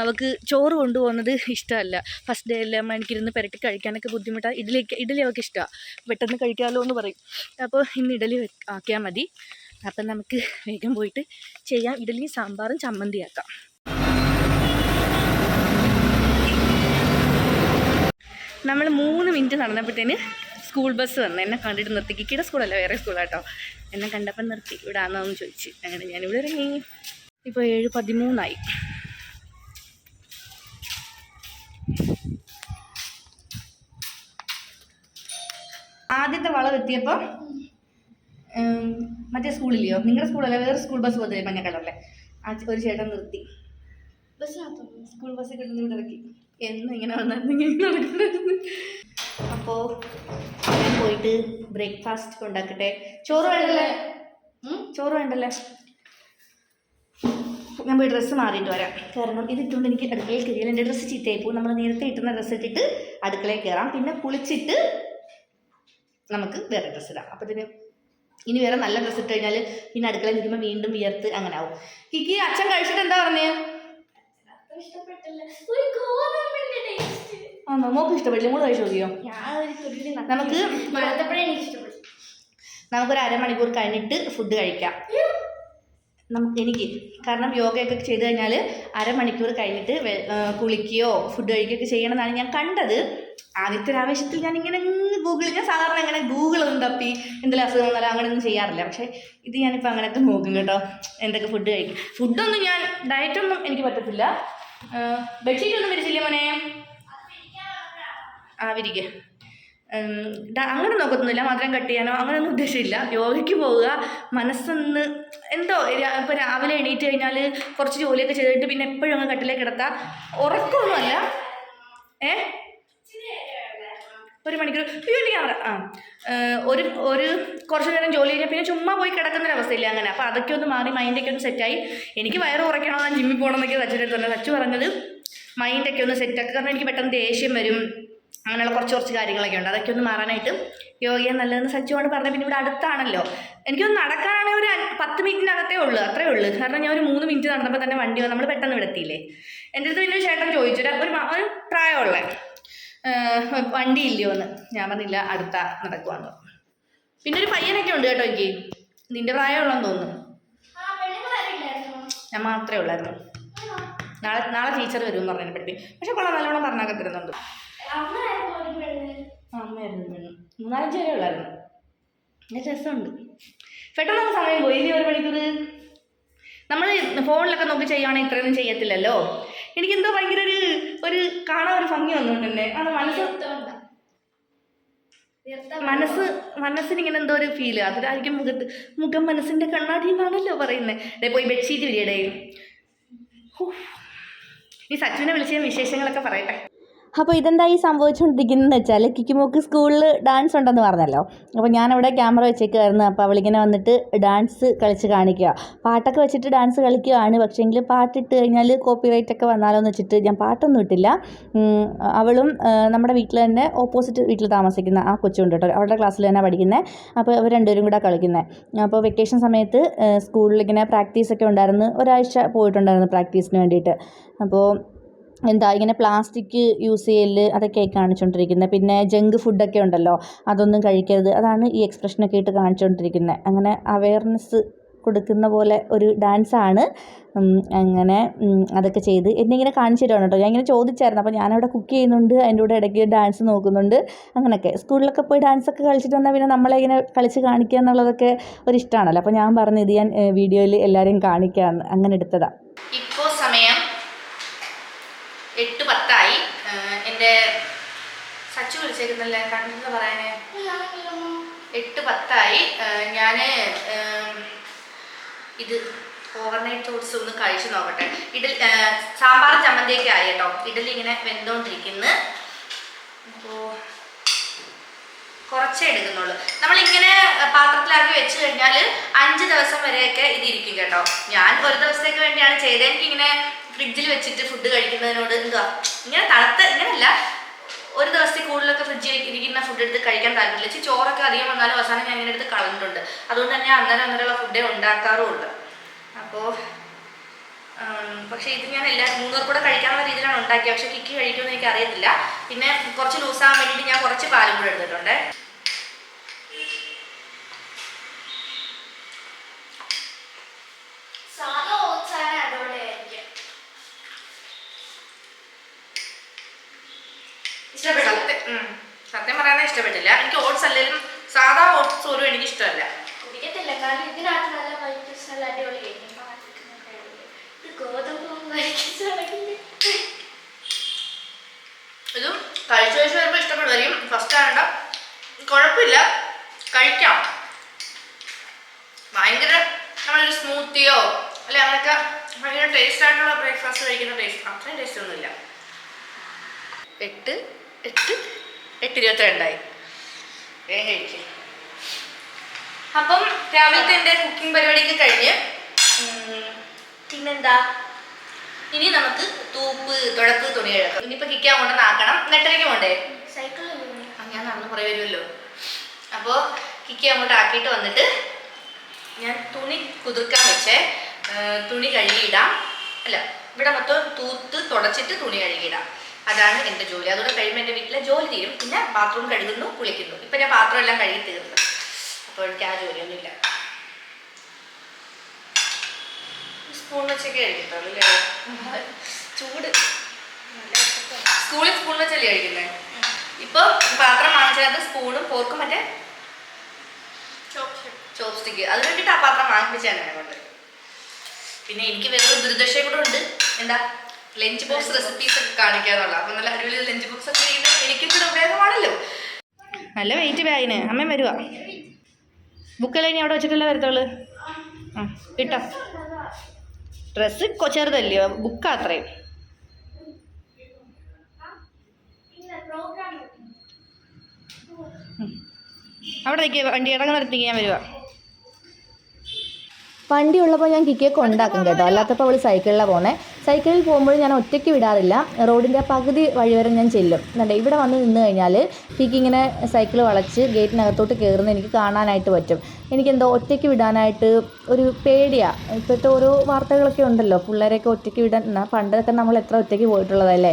അവൾക്ക് ചോറ് കൊണ്ടുപോകുന്നത് ഇഷ്ടമല്ല. ഫസ്റ്റ് ഡേ എല്ലാം എനിക്കിരുന്ന് പുരട്ടി കഴിക്കാനൊക്കെ ബുദ്ധിമുട്ടാണ് ഇഡ്ഡലി ഇഡ്ഡലി അവൾക്ക് ഇഷ്ടമാണ് പെട്ടെന്ന് കഴിക്കാമല്ലോ എന്ന് പറയും. അപ്പോൾ ഇന്ന് ഇഡലി ആക്കിയാൽ മതി. അപ്പം നമുക്ക് വേഗം പോയിട്ട് ചെയ്യാം. ഇഡലിയും സാമ്പാറും ചമ്മന്തിയാക്കാം നമ്മൾ മൂന്ന് മിനിറ്റ് നടന്നപ്പോഴത്തേന് സ്കൂൾ ബസ് വന്നു എന്നെ കണ്ടിട്ട് നിർത്തി. കിക്കിയുടെ സ്കൂളല്ല വേറെ സ്കൂളാട്ടോ. എന്നെ കണ്ടപ്പം നിർത്തി. ഇവിടെ ആണെന്ന് ചോദിച്ചു. അങ്ങനെ ഞാനിവിടെ ഇറങ്ങി. ഇപ്പോൾ ഏഴ് പതിമൂന്നായി. ആദ്യത്തെ വളം എത്തിയപ്പോൾ മറ്റേ സ്കൂളിലെയോ നിങ്ങളുടെ സ്കൂളല്ല വേറെ സ്കൂൾ ബസ് പോകുന്നില്ലേ മഞ്ഞ കളറിലെ? ആ ഒരു ചേട്ടൻ നിർത്തി. ബസ് സ്കൂൾ ബസ് കിട്ടുന്ന ഇവിടെ ഇറക്കി. എന്നും ഇങ്ങനെ വന്നിരുന്നെങ്കിൽ നടക്കണ്ടായിരുന്നു അപ്പോൾ ഞാൻ പോയിട്ട് ബ്രേക്ക്ഫാസ്റ്റ് ഉണ്ടാക്കട്ടെ ചോറ് വേണ്ടല്ലേ? ചോറ് വേണ്ടല്ലേ? ഞാൻ പോയി ഡ്രസ്സ് മാറിയിട്ട് വരാം. കാരണം ഇതിട്ടുകൊണ്ട് എനിക്ക് അടുക്കളയിൽ കയറിയാൽ എന്റെ ഡ്രസ്സ് ചീത്തയായി പോകും. നമ്മൾ നേരത്തെ ഇട്ടുന്ന ഡ്രസ്സ് ഇട്ടിട്ട് അടുക്കളയിൽ കയറാം. പിന്നെ കുളിച്ചിട്ട് നമുക്ക് വേറെ ഡ്രസ്സ് ഇടാം. അപ്പത്തിന് ഇനി വേറെ നല്ല ഡ്രസ്സ് ഇട്ട് കഴിഞ്ഞാൽ പിന്നെ അടുക്കളയിൽ നിൽക്കുമ്പോൾ വീണ്ടും വിയർത്ത് അങ്ങനെ ആവും. കിക്കി അച്ഛൻ കഴിച്ചിട്ട് എന്താ പറഞ്ഞേ? ഇഷ്ടപ്പെട്ടില്ല. ആണോ മോക്ക് ഇഷ്ടപ്പെട്ടില്ല മോൾ കഴിച്ചു നോക്കിയോ നമുക്ക് നമുക്കൊരു അരമണിക്കൂർ കഴിഞ്ഞിട്ട് ഫുഡ് കഴിക്കാം. നമുക്ക് എനിക്ക് കാരണം യോഗയൊക്കെ ചെയ്ത് കഴിഞ്ഞാൽ അരമണിക്കൂർ കഴിഞ്ഞിട്ട് കുളിക്കുകയോ ഫുഡ് കഴിക്കുകയൊക്കെ ചെയ്യണമെന്നാണ് ഞാൻ കണ്ടത്. ആദ്യത്തെ ഒരു ആവേശത്തിൽ ഞാൻ ഇങ്ങനെ ഗൂഗിൾ ഞാൻ സാധാരണ അങ്ങനെ ഗൂഗിൾ ഒന്നും തപ്പി എന്തെങ്കിലും അസുഖം വന്നാലും അങ്ങനെയൊന്നും ചെയ്യാറില്ല. പക്ഷേ ഇത് ഞാനിപ്പോൾ അങ്ങനെയൊക്കെ നോക്കും കേട്ടോ. എന്തൊക്കെ ഫുഡ് കഴിക്കും. ഫുഡൊന്നും ഞാൻ ഡയറ്റൊന്നും എനിക്ക് പറ്റത്തില്ല. ബെഡ്ഷീറ്റ് ഒന്നും വിരിച്ചില്ലേ മോനെ? ആ വിരിക്കുക ഉം, ഡ- അങ്ങനെ നോക്കത്തൊന്നുമില്ല. മധുരം കട്ട് ചെയ്യാനോ അങ്ങനെയൊന്നും ഉദ്ദേശമില്ല. യോഗയ്ക്ക് പോവുക മനസ്സൊന്ന് എന്തോ ഇപ്പോൾ രാവിലെ എണീറ്റ് കഴിഞ്ഞാൽ കുറച്ച് ജോലിയൊക്കെ ചെയ്തിട്ട് പിന്നെ എപ്പോഴും അങ്ങ് കട്ടിലേക്ക് കിടത്താം. ഉറക്കമൊന്നുമല്ല. ഏ? ഒരു മണിക്കൂർ. ഒരു ക്യാമറ. ആ. ഒരു ഒരു കുറച്ച് നേരം ജോലി കഴിഞ്ഞാൽ പിന്നെ ചുമ്മാ പോയി കിടക്കുന്നൊരവസ്ഥയില്ല അങ്ങനെ. അപ്പോൾ അതൊക്കെ ഒന്ന് മാറി മൈൻഡൊക്കെ ഒന്ന് സെറ്റായി എനിക്ക് വയറ് കുറയ്ക്കണമെന്നാണ് ജിമ്മിൽ പോകണമെന്നൊക്കെ അടുത്ത് തന്നെ സച്ചു പറഞ്ഞത്. മൈൻഡൊക്കെ ഒന്ന് സെറ്റാക്കി കാരണം എനിക്ക് പെട്ടെന്ന് ദേഷ്യം വരും. അങ്ങനെയുള്ള കുറച്ച് കുറച്ച് കാര്യങ്ങളൊക്കെ ഉണ്ട്. അതൊക്കെ ഒന്ന് മാറാനായിട്ട് യോഗ നല്ലതെന്ന് സജ്ജമാണ് പറഞ്ഞത് പിന്നെ ഇവിടെ അടുത്താണല്ലോ. എനിക്കൊന്ന് നടക്കാനാണെങ്കിൽ ഒരു പത്ത് മിനിറ്റിനകത്തേ ഉള്ളൂ അത്രേ ഉള്ളൂ. കാരണം ഞാൻ ഒരു മൂന്ന് മിനിറ്റ് നടന്നപ്പോൾ തന്നെ വണ്ടി വന്ന് നമ്മൾ പെട്ടെന്ന് ഇവിടെ എത്തിയില്ലേ. എന്റെ അടുത്ത് പിന്നെ ചേട്ടൻ ചോദിച്ചു ഒരു ഒരു പ്രായമുള്ള വണ്ടി ഇല്ലയോ എന്ന്. ഞാൻ പറഞ്ഞില്ല അടുത്ത നടക്കുവാന്ന്. പിന്നെ ഒരു പയ്യനൊക്കെ ഉണ്ട് കേട്ടോ എനിക്ക്. നിന്റെ പ്രായമുള്ളതെന്ന് തോന്നുന്നു. ഞാൻ മാത്രമേ ഉള്ളായിരുന്നു. നാളെ നാളെ ടീച്ചർ വരും പറഞ്ഞു പഠിപ്പി പക്ഷെ കൊള്ളാം നല്ലോണം പറഞ്ഞാൽ തരുന്നുണ്ട് അമ്മയായിരുന്നു പെണ്ണ്. മൂന്നാലഞ്ച് വരെ ഉള്ളായിരുന്നു നല്ല രസമുണ്ട്. പെട്ടെന്ന് സമയം പോയി. ഇനി ഒരു മണിക്കൂർ. നമ്മൾ ഫോണിലൊക്കെ നോക്കി ചെയ്യുകയാണെങ്കിൽ ഇത്രയൊന്നും ചെയ്യത്തില്ലല്ലോ. എനിക്കെന്തോ ഭയങ്കര ഒരു ഒരു കാണാൻ ഒരു ഭംഗി വന്നുകൊണ്ട് തന്നെ അത് മനസ്സ് മനസ്സ് മനസ്സിന് മനസ്സ് മനസ്സിനിങ്ങനെ എന്തോ ഒരു ഫീൽ അതിലായിരിക്കും മുഖത്ത് മുഖം മനസ്സിന്റെ കണ്ണാടി എന്നാണല്ലോ പറയുന്നത് പോയി ബെഡ്ഷീറ്റ് വിരിയടേ ഈ സച്ചുവിനെ വിളിച്ച വിശേഷങ്ങളൊക്കെ പറയട്ടെ. അപ്പോൾ ഇതെന്താ ഈ സംഭവിച്ചുകൊണ്ടിരിക്കുന്നതെന്ന് വെച്ചാൽ കിക്കിമോക്ക് സ്കൂളിൽ ഡാൻസ് ഉണ്ടെന്ന് പറഞ്ഞല്ലോ. അപ്പോൾ ഞാനവിടെ ക്യാമറ വെച്ചേക്കുമായിരുന്നു അപ്പോൾ അവളിങ്ങനെ വന്നിട്ട് ഡാൻസ് കളിച്ച് കാണിക്കുക പാട്ടൊക്കെ വെച്ചിട്ട് ഡാൻസ് കളിക്കുകയാണ് പക്ഷേ പക്ഷേങ്കിൽ പാട്ടിട്ട് കഴിഞ്ഞാൽ കോപ്പിറൈറ്റ് ഒക്കെ വന്നാലോ എന്ന് വെച്ചിട്ട് ഞാൻ പാട്ടൊന്നും ഇട്ടില്ല. അവളും നമ്മുടെ വീട്ടിൽ തന്നെ ഓപ്പോസിറ്റ് വീട്ടിൽ താമസിക്കുന്ന ആ കൊച്ചുണ്ട് കേട്ടോ. അവളുടെ ക്ലാസ്സിൽ തന്നെ പഠിക്കുന്നത് അപ്പോൾ അവർ രണ്ടുപേരും കൂടെ കളിക്കുന്നത് അപ്പോൾ വെക്കേഷൻ സമയത്ത് സ്കൂളിൽ ഇങ്ങനെ പ്രാക്ടീസൊക്കെ ഉണ്ടായിരുന്നു. ഒരാഴ്ച പോയിട്ടുണ്ടായിരുന്നു പ്രാക്ടീസിന് വേണ്ടിയിട്ട്. അപ്പോൾ എന്താ ഇങ്ങനെ പ്ലാസ്റ്റിക് യൂസ് ചെയ്യൽ അതൊക്കെയായി കാണിച്ചുകൊണ്ടിരിക്കുന്നത് പിന്നെ ജങ്ക് ഫുഡൊക്കെ ഉണ്ടല്ലോ അതൊന്നും കഴിക്കരുത്. അതാണ് ഈ എക്സ്പ്രഷനൊക്കെ ഇട്ട് കാണിച്ചുകൊണ്ടിരിക്കുന്നത് അങ്ങനെ അവയർനെസ് കൊടുക്കുന്ന പോലെ ഒരു ഡാൻസാണ് അങ്ങനെ അതൊക്കെ ചെയ്ത്. എന്നെ ഇങ്ങനെ കാണിച്ചു തരുവാണ് കേട്ടോ. ഞാൻ ഇങ്ങനെ ചോദിച്ചായിരുന്നു. അപ്പോൾ ഞാനവിടെ കുക്ക് ചെയ്യുന്നുണ്ട്. അതിന്റെ കൂടെ ഇടയ്ക്ക് ഡാൻസ് നോക്കുന്നുണ്ട്. അങ്ങനെയൊക്കെ. സ്കൂളിലൊക്കെ പോയി ഡാൻസൊക്കെ കളിച്ചിട്ട് വന്നാൽ പിന്നെ നമ്മളെ ഇങ്ങനെ കളിച്ച് കാണിക്കുക എന്നുള്ളതൊക്കെ ഒരു ഇഷ്ടമാണല്ലോ അപ്പോൾ ഞാൻ പറഞ്ഞു ഇത് ഞാൻ വീഡിയോയിൽ എല്ലാവരെയും കാണിക്കാമെന്ന് അങ്ങനെ എടുത്തതാണ് സമയം എട്ട് പത്തായി ഏഹ് എന്റെ സച്ചു വിളിച്ചേക്കുന്നല്ലേ കണ്ടെന്ന് പറയാനേ. എട്ട് പത്തായി. ഞാൻ ഇത് ഓവർനൈറ്റ് ഓട്സ് ഒന്ന് കഴിച്ചു നോക്കട്ടെ. ഇഡലി സാമ്പാർ ചമ്മന്തിയൊക്കെ ആയി കേട്ടോ. ഇഡലി ഇങ്ങനെ വെന്തോണ്ടിരിക്കുന്നു. അപ്പോൾ കുറച്ചേ എടുക്കുന്നുള്ളൂ. നമ്മളിങ്ങനെ പാത്രത്തിലാക്കി വെച്ച് കഴിഞ്ഞാൽ അഞ്ച് ദിവസം വരെയൊക്കെ ഇത് ഇരിക്കും കേട്ടോ. ഞാൻ ഒരു ദിവസത്തേക്ക് വേണ്ടിയാണ് ചെയ്തത്. എനിക്കിങ്ങനെ ഫ്രിഡ്ജിൽ വെച്ചിട്ട് ഫുഡ് കഴിക്കുന്നതിനോട് എന്തുവാ ഇങ്ങനെ തണുത്ത ഇങ്ങനെയല്ല ഒരു ദിവസത്തെ കൂടുതലൊക്കെ ഫ്രിഡ്ജിൽ ഇരിക്കുന്ന ഫുഡ് എടുത്ത് കഴിക്കാൻ താല്പര്യമില്ല. ഇച്ചിരി ചോറൊക്കെ അധികം വന്നാലും അവസാനം ഞാൻ ഇങ്ങനെ എടുത്ത് കളഞ്ഞിട്ടുണ്ട്. അതുകൊണ്ട് തന്നെ അന്നേരം അന്നേരമുള്ള ഫുഡേ ഉണ്ടാക്കാറുമുണ്ട് അപ്പോൾ പക്ഷേ ഇത് ഞാൻ എല്ലാ മൂന്നൂർ കൂടെ കഴിക്കാനുള്ള രീതിയിലാണ് ഉണ്ടാക്കിയത് പക്ഷേ കിക്ക് കഴിക്കുമെന്ന് എനിക്ക് അറിയത്തില്ല പിന്നെ കുറച്ച് ലൂസാകാൻ വേണ്ടിയിട്ട് ഞാൻ കുറച്ച് പാലും കൂടെ എടുത്തിട്ടുണ്ട് സാധാ ഓട്സാണ് അടിപൊളിയായിരിക്കും ഇഷ്ടപ്പെട്ടില്ല ഉം. സത്യം പറയാൻ ഇഷ്ടപ്പെട്ടില്ല. എനിക്ക് ഓട്സ് അല്ലെങ്കിലും സാധാ ഓട്സ് പോലും എനിക്ക് ഇഷ്ടമല്ല കുടിക്കത്തില്ല. കാരണം ഇതിനകത്ത് നല്ല വൈറ്റ് നല്ല അടിപൊളിയായിരിക്കും ഇത് കഴിച്ചു കഴിച്ച് വരുമ്പോൾ ഇഷ്ടപ്പെടുമായിരിക്കും ഫസ്റ്റ് ആണ്ട കുഴപ്പമില്ല. കഴിക്കാം. ഭയങ്കര നമ്മളൊരു സ്മൂത്തിയോ അല്ലെ അങ്ങനെയൊക്കെ ഭയങ്കര ടേസ്റ്റ് ആയിട്ടുള്ള ബ്രേക്ക്ഫാസ്റ്റ് കഴിക്കുന്ന ടേസ്റ്റ് അത്രയും ടേസ്റ്റ് ഒന്നുമില്ല. എട്ട് എട്ട് എട്ട് ഇരുപത്തിരണ്ടായി. വേഗം കഴിക്കും. അപ്പം രാവിലത്തെ എന്റെ കുക്കിംഗ് പരിപാടിയൊക്കെ കഴിഞ്ഞ് പിന്നെന്താ? ഇനി നമുക്ക് തൂപ്പ് തുഴക്ക് തുണി കഴുകാം ഇനിയിപ്പോ കിക്കാൻ കൊണ്ടെന്ന് ആക്കണം. നെട്ടരയ്ക്ക് ആ, ഞാൻ നടന്ന് കുറേ വരുമല്ലോ. അപ്പോൾ കിക്കി അങ്ങോട്ട് ആക്കിയിട്ട് വന്നിട്ട് ഞാൻ തുണി കുതിർക്കാൻ വെച്ചേ. തുണി കഴുകിയിടാം. അല്ല ഇവിടെ മൊത്തം തൂത്ത് തുടച്ചിട്ട് തുണി കഴുകിയിടാം. അതാണ് എന്റെ ജോലി. അതുകൊണ്ട് കഴിയുമ്പോൾ എന്റെ വീട്ടിലെ ജോലി തീരും. പിന്നെ ബാത്റൂം കഴുകുന്നു കുളിക്കുന്നു. ഇപ്പം ഞാൻ പാത്രം എല്ലാം കഴുകി തീർന്നു. അപ്പോൾ എനിക്ക് ആ ജോലിയൊന്നുമില്ല. സ്പൂൺ വെച്ചൊക്കെ കഴിക്കത്തുള്ളൂ അല്ലേ? ചൂട്. സ്കൂളിൽ സ്പൂൺ വെച്ചല്ലേ കഴിക്കുന്നത് ഇപ്പൊ പാത്രം വാങ്ങിച്ചത് സ്പൂണും ഫോർക്കും മറ്റേ ചോപ്സ്റ്റിക്ക് അത് വേണ്ടിട്ട് ആ പാത്രം വാങ്ങിപ്പിച്ചാണ് എന്നെ കൊണ്ട്. പിന്നെ എനിക്ക് വേറൊരു ദുരിദശയും കൂടെ ഉണ്ട്. എന്താ? ലഞ്ച് ബോക്സ് റെസിപ്പീസ് ഒക്കെ കാണിക്കാറുള്ള. അപ്പൊ നല്ല അടിപൊളി ലഞ്ച് ബോക്സ് ഒക്കെ ചെയ്യുന്നത് എനിക്കും കൂടെ ഉപയോഗമാണല്ലോ. നല്ല വെയിറ്റ് ബാഗിന് അമ്മ വരുവാ. ബുക്കെല്ലാം ഇനി അവിടെ വെച്ചിട്ടല്ലേ വരത്തുള്ളൂ? ആ കിട്ടോ. ഡ്രസ്സ് ചെറുതല്ലയോ? ബുക്കാ അത്രയും. പ്രോഗ്രാം അവിടെ നിൽക്കുക വണ്ടി ഇറങ്ങുന്നിടത്തേക്ക് ഞാൻ വരുവാ. വണ്ടി ഉള്ളപ്പോൾ ഞാൻ കിക്കിയൊക്കെ ഉണ്ടാക്കും കേട്ടോ. അല്ലാത്തപ്പോൾ അവൾ സൈക്കിളിലാണ് പോകുന്നത് സൈക്കിളിൽ പോകുമ്പോൾ ഞാൻ ഒറ്റയ്ക്ക് വിടാറില്ല. റോഡിന്റെ പകുതി വഴി വരെ ഞാൻ ചെല്ലും. എന്നുണ്ട് ഇവിടെ വന്ന് നിന്ന് കഴിഞ്ഞാൽ കിക്കി ഇങ്ങനെ സൈക്കിൾ വളച്ച് ഗേറ്റിനകത്തോട്ട് കയറുന്ന എനിക്ക് കാണാനായിട്ട് പറ്റും. എനിക്കെന്തോ ഒറ്റയ്ക്ക് വിടാനായിട്ട് ഒരു പേടിയാണ് ഇപ്പോഴത്തെ ഓരോ വാർത്തകളൊക്കെ ഉണ്ടല്ലോ പിള്ളേരെയൊക്കെ ഒറ്റയ്ക്ക് വിടാൻ പണ്ടൊക്കെ നമ്മൾ എത്ര ഒറ്റയ്ക്ക് പോയിട്ടുള്ളതല്ലേ?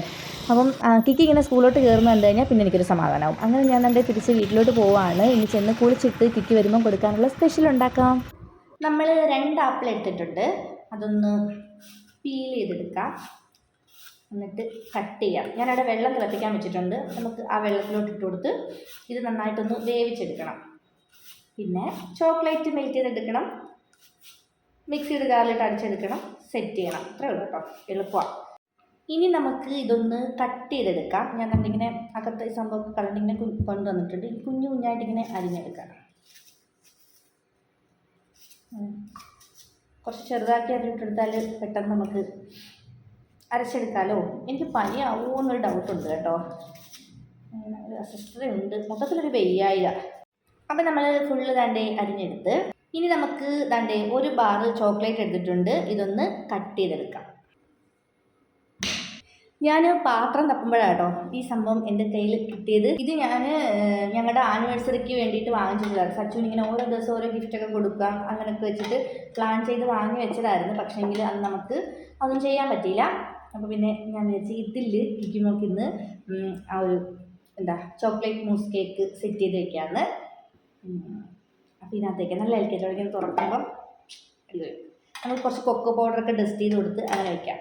അപ്പം കിക്കി ഇങ്ങനെ സ്കൂളിലോട്ട് കയറുന്ന കണ്ടു കഴിഞ്ഞാൽ പിന്നെ എനിക്കൊരു സമാധാനമാവും. അങ്ങനെ ഞാൻ എന്റെ തിരിച്ച് വീട്ടിലോട്ട് പോവാണ്. ഇനി ചെന്ന് കുളിച്ചിട്ട് കിക്ക് വരുമ്പോൾ കൊടുക്കാനുള്ള സ്പെഷ്യൽ ഉണ്ടാക്കാം. നമ്മൾ രണ്ട് ആപ്പിൾ എടുത്തിട്ടുണ്ട്. അതൊന്ന് പീൽ ചെയ്തെടുക്കാം. എന്നിട്ട് കട്ട് ചെയ്യാം. ഞാനവിടെ വെള്ളം തിളപ്പിക്കാൻ വെച്ചിട്ടുണ്ട്. നമുക്ക് ആ വെള്ളത്തിലോട്ട് ഇട്ട് കൊടുത്ത് ഇത് നന്നായിട്ടൊന്ന് വേവിച്ചെടുക്കണം. പിന്നെ ചോക്ലേറ്റ് മെൽറ്റ് ചെയ്തെടുക്കണം. മിക്സ് മിക്സിയുടെ ജാറിലിട്ട് അടിച്ചെടുക്കണം. സെറ്റ് ചെയ്യണം. അത്രേ ഉള്ളൂ കേട്ടോ എളുപ്പമാണ് ഇനി നമുക്ക് ഇതൊന്ന് കട്ട് ചെയ്തെടുക്കാം. ഞാൻ കണ്ടിങ്ങനെ അകത്ത് ഈ സംഭവം കളണ്ടിങ്ങനെ കൊണ്ടുവന്നിട്ടുണ്ട്. കുഞ്ഞു കുഞ്ഞായിട്ട് ഇങ്ങനെ അരിഞ്ഞെടുക്കാം. കുറച്ച് ചെറുതാക്കി അരിഞ്ഞിട്ടെടുത്താൽ പെട്ടെന്ന് നമുക്ക് അരച്ചെടുക്കാമല്ലോ എനിക്ക് പനിയാവുമോ എന്നൊരു ഡൗട്ടുണ്ട് കേട്ടോ. ഒരു അസ്വസ്ഥതയുണ്ട്. മൊത്തത്തിലൊരു വെയ്യായിക. അപ്പം നമ്മൾ ഫുള്ള് തണ്ടേ അരിഞ്ഞെടുത്ത് ഇനി നമുക്ക് തണ്ടേ ഒരു ബാറ് ചോക്ലേറ്റ് എടുത്തിട്ടുണ്ട്. ഇതൊന്ന് കട്ട് ചെയ്തെടുക്കാം. ഞാൻ പാത്രം തപ്പുമ്പോഴാട്ടോ ഈ സംഭവം എന്റെ കയ്യിൽ കിട്ടിയത്. ഇത് ഞാൻ ഞങ്ങളുടെ ആനിവേഴ്സറിക്ക് വേണ്ടിയിട്ട് വാങ്ങിച്ചിട്ടുള്ളതാണ് സച്ചുവിന് ഇങ്ങനെ ഓരോ ദിവസം ഓരോ ഗിഫ്റ്റൊക്കെ കൊടുക്കാം അങ്ങനെയൊക്കെ വെച്ചിട്ട് പ്ലാൻ ചെയ്ത് വാങ്ങി വെച്ചതായിരുന്നു. പക്ഷേങ്കിൽ അന്ന് നമുക്ക് ഒന്നും ചെയ്യാൻ പറ്റിയില്ല. അപ്പോൾ പിന്നെ ഞാൻ വിചാരിച്ചു ഇതിൽ കിക്കുമോക്ക് ഇന്ന് ആ ഒരു എന്താ ചോക്ലേറ്റ് മൂസ് കേക്ക് സെറ്റ് ചെയ്ത് വെക്കാമെന്ന് അപ്പോൾ ഇതിനകത്തേക്ക് നല്ല എൽ കെ ജി തുറക്കുമ്പം നമുക്ക് കുറച്ച് കൊക്കോ പൗഡറൊക്കെ ഡസ്റ്റ് ചെയ്ത് കൊടുത്ത് അങ്ങനെ വെക്കാം.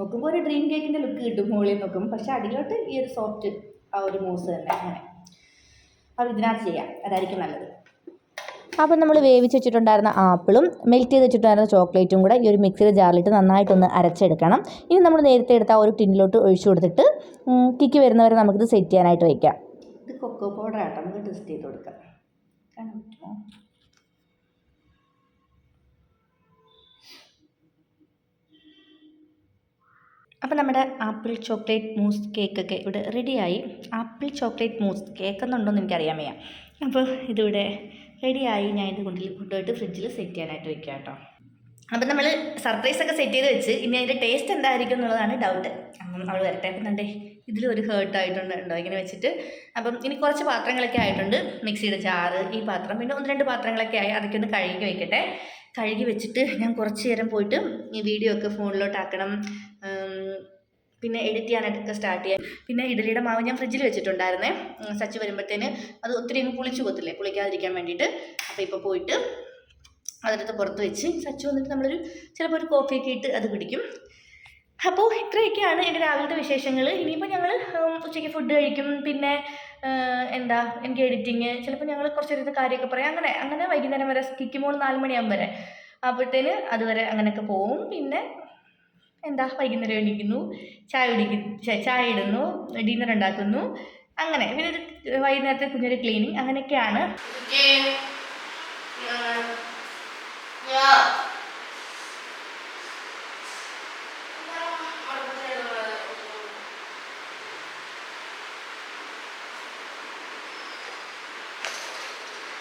നോക്കുമ്പോൾ ഒരു ഡ്രീം കേക്കിന്റെ ലുക്ക് കിട്ടും മുകളിൽ നോക്കുമ്പോൾ പക്ഷേ അടിയിലോട്ട് ഈ ഒരു സോഫ്റ്റ് ആ ഒരു മൂസ് തന്നെ അങ്ങനെ. അപ്പോൾ ഇതിനകത്ത് ചെയ്യാം. അതായിരിക്കും നല്ലത്. അപ്പം നമ്മൾ വേവിച്ച് വെച്ചിട്ടുണ്ടായിരുന്ന ആപ്പിളും മെൽറ്റ് ചെയ്ത് വെച്ചിട്ടുണ്ടായിരുന്ന ചോക്ലേറ്റും കൂടെ ഈ ഒരു മിക്സിയുടെ ജാറിലിട്ട് നന്നായിട്ടൊന്ന് അരച്ചെടുക്കണം. ഇനി നമ്മൾ നേരത്തെ എടുത്ത ഒരു ടിന്നിലോട്ട് ഒഴിച്ചു കൊടുത്തിട്ട് കിക്ക് വരുന്നവരെ നമുക്കിത് സെറ്റ് ചെയ്യാനായിട്ട് വയ്ക്കാം ഇത് കൊക്കോ പൗഡർ ആട്ടോ. നമുക്ക് ടെസ്റ്റ് ചെയ്ത് കൊടുക്കാം. അപ്പോൾ നമ്മുടെ ആപ്പിൾ ചോക്ലേറ്റ് മൂസ് കേക്കൊക്കെ ഇവിടെ റെഡിയായി. ആപ്പിൾ ചോക്ലേറ്റ് മൂസ് കേക്ക് എന്നുണ്ടോയെന്ന് എനിക്കറിയാൻ വയ്യ. അപ്പോൾ ഇതിവിടെ റെഡിയായി. ഞാൻ ഇത് കൊണ്ടിൽ കൊണ്ടുപോയിട്ട് ഫ്രിഡ്ജിൽ സെറ്റ് ചെയ്യാനായിട്ട് വെക്കുക കേട്ടോ. അപ്പം നമ്മൾ സർപ്രൈസൊക്കെ സെറ്റ് ചെയ്ത് വെച്ച് ഇനി അതിന്റെ ടേസ്റ്റ് എന്തായിരിക്കും എന്നുള്ളതാണ് ഡൗട്ട് അപ്പം അവൾ വരട്ടെ. അപ്പം കണ്ടേ ഇതിൽ ഒരു ഹേർട്ട് ആയിട്ടുണ്ട് ഉണ്ടോ ഇങ്ങനെ വെച്ചിട്ട്. അപ്പം ഇനി കുറച്ച് പാത്രങ്ങളൊക്കെ ആയിട്ടുണ്ട്. മിക്സിയുടെ ചാറ് ഈ പാത്രം. പിന്നെ ഒന്ന് രണ്ട് പാത്രങ്ങളൊക്കെ ആയി. അതൊക്കെ ഒന്ന് കഴുകി വെക്കട്ടെ. കഴുകി വെച്ചിട്ട് ഞാൻ കുറച്ച് നേരം പോയിട്ട് ഈ വീഡിയോ ഒക്കെ ഫോണിലോട്ടാക്കണം പിന്നെ എഡിറ്റ് ചെയ്യാനായിട്ടൊക്കെ സ്റ്റാർട്ട് ചെയ്യാം പിന്നെ ഇഡലിയുടെ മാവ് ഞാൻ ഫ്രിഡ്ജിൽ വെച്ചിട്ടുണ്ടായിരുന്നേ. സച്ചി വരുമ്പോഴത്തേന് അത് ഒത്തിരി അങ്ങ് പുളിച്ചു പോകത്തില്ലേ? പുളിക്കാതിരിക്കാൻ വേണ്ടിയിട്ട്. അപ്പോൾ ഇപ്പോൾ പോയിട്ട് അതിനകത്ത് പുറത്ത് വെച്ച് സച്ച് വന്നിട്ട് നമ്മളൊരു ചിലപ്പോൾ ഒരു കോഫിയൊക്കെ ഇട്ട് അത് പിടിക്കും അപ്പോൾ ഇത്രയൊക്കെയാണ് എന്റെ രാവിലത്തെ വിശേഷങ്ങൾ ഇനിയിപ്പോൾ ഞങ്ങൾ ഉച്ചയ്ക്ക് ഫുഡ് കഴിക്കും. പിന്നെ എന്താ എനിക്ക് എഡിറ്റിങ് ചിലപ്പോൾ ഞങ്ങൾ കുറച്ച് നേരത്തെ കാര്യമൊക്കെ പറയാം. അങ്ങനെ അങ്ങനെ വൈകുന്നേരം വരെ കിക്കുമ്പോൾ നാല് മണിയാകും വരെ. അപ്പോഴത്തേന് അതുവരെ അങ്ങനെയൊക്കെ പോവും. പിന്നെ എന്താ വൈകുന്നേരം എണീക്കുന്നു ചായ കുടിക്കുന്നു ചായ ഇടുന്നു ഡിന്നർ ഉണ്ടാക്കുന്നു. അങ്ങനെ പിന്നെ ഒരു വൈകുന്നേരത്തെ കുഞ്ഞൊരു ക്ലീനിങ് അങ്ങനെയൊക്കെയാണ്.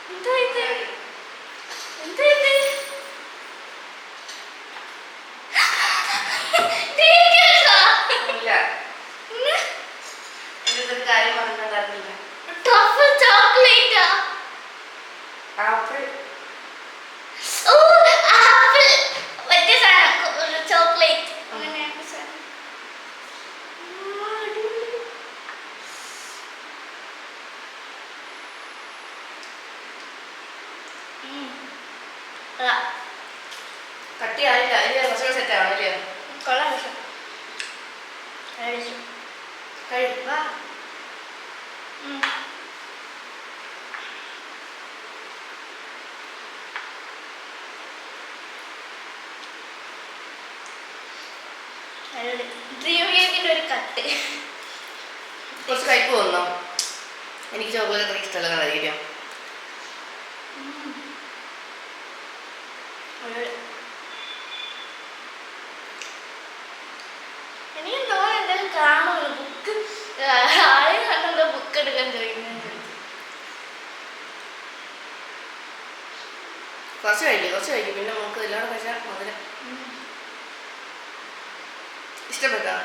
എന്താ ഇത് എന്താ ഇത് ടീച്ചേഴ്സാ? ഇതൊരു കാര്യം പറഞ്ഞതറിയില്ല ടഫ് ചോക്ലേറ്റാ ആപ്പിൾ ഓ ആപ്പിൾ മറ്റേ സാധനം ചോക്ലേറ്റ് അങ്ങനെയാണ് സാധനം ആ, അടിപൊളി. ഉം. അതാ, കട്ടിയായില്ല ഇത് കുറച്ചുകൂടെ സെറ്റ് ആവണം അല്ലയോ കൊള്ളാം പക്ഷെ കഴിച്ചു കഴിക്കുക. ഉം. ഡ്രീം കേക്കിന്റെ ഒരു കട്ട് കുറച്ച് കഴിപ്പ് വന്നോ? എനിക്ക് ചോക്ലേറ്റ് അത്ര ഇഷ്ടമല്ല കഴിക്കാം അടിപൊളി. എനിക്ക് എന്തായാലും ബുക്ക് ആദ്യം കണ്ടെന്തോ ബുക്ക് എടുക്കാൻ ചോദിക്കുന്നത്. കുറച്ച് കഴിക്കും കുറച്ച് കഴിക്കും. പിന്നെ നമുക്ക് എല്ലാം കഴിച്ചാൽ മധുരം. ഇഷ്ടപ്പെട്ടോ?